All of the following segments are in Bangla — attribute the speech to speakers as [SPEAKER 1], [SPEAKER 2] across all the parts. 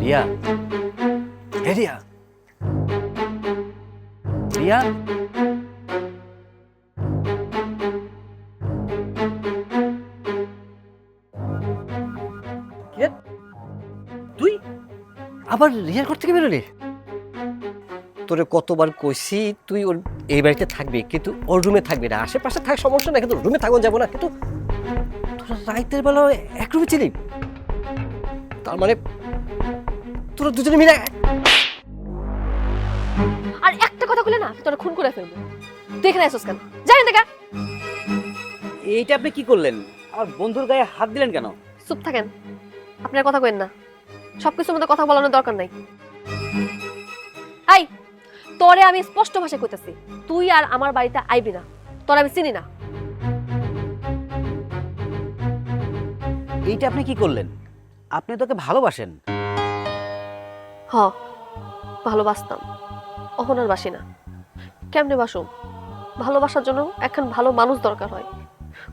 [SPEAKER 1] রিয়া। হে রিয়া। রিয়া। তুই আবার রিয়ার ঘর থেকে বেরোলি? তোরে কতবার কইছি তুই ওর এই বাড়িতে থাকবি, কিন্তু ওর রুমে থাকবি না। আশেপাশে থাক, সমস্যা না কিন্তু রুমে থাকুন যাব না, কিন্তু রাইতের বেলা এক রুমে ছিলি তার মানে তোরা দুজনে মিলে
[SPEAKER 2] আর একটা কথা বলে না তোরা খুন করে ফেলব। তুই এখানে আসছিস কেন? জানি দেখা।
[SPEAKER 3] এইটা আপনি কি করলেন? আমার বন্ধুর গায়ে হাত দিলেন কেন?
[SPEAKER 2] চুপ থাকেন। আপনার কথা কইন না। সবকিছুর মধ্যে কথা বলানোর দরকার নাই। আই তোরে আমি স্পষ্ট ভাষায় কইতাছি। তুই আর আমার বাড়িতে আইবি না। তোর আমি চিনি না।
[SPEAKER 3] এইটা আপনি কি করলেন? আপনি তোকে ভালোবাসেন।
[SPEAKER 2] হ, ভালোবাসতাম। অহন আর বাসি না। কেমনে বাসুম? ভালোবাসার জন্য এখন ভালো মানুষ দরকার হয়।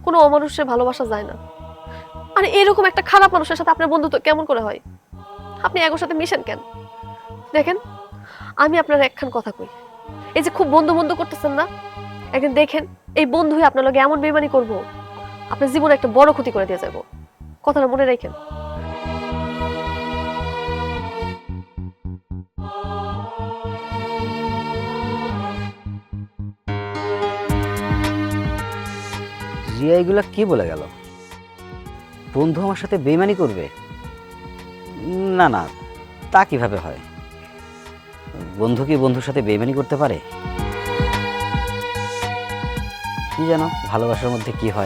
[SPEAKER 2] কোনো অমানুষের ভালোবাসা যায় না। আর এরকম একটা খারাপ মানুষের সাথে আপনার বন্ধুত্ব কেমন করে হয়? আপনি এগোর সাথে মিশেন কেন? দেখেন, আমি আপনার একখান কথা কই। এই যে খুব বন্ধু বন্ধু করতেছেন না? একদিন দেখেন, এই বন্ধু আপনার লগে এমন বেমানি করব, আপনার জীবনে একটা বড় ক্ষতি করে দিয়ে যাব। কথাটা মনে রাখেন।
[SPEAKER 3] রিয়া এগুলা কি বলে গেল? বন্ধু আমার সাথে বেমানি করবে? না না, তা কীভাবে হয়? বন্ধু কি বন্ধুর সাথে বেমানি করতে পারে? কি জানো, ভালোবাসার মধ্যে কি হয়?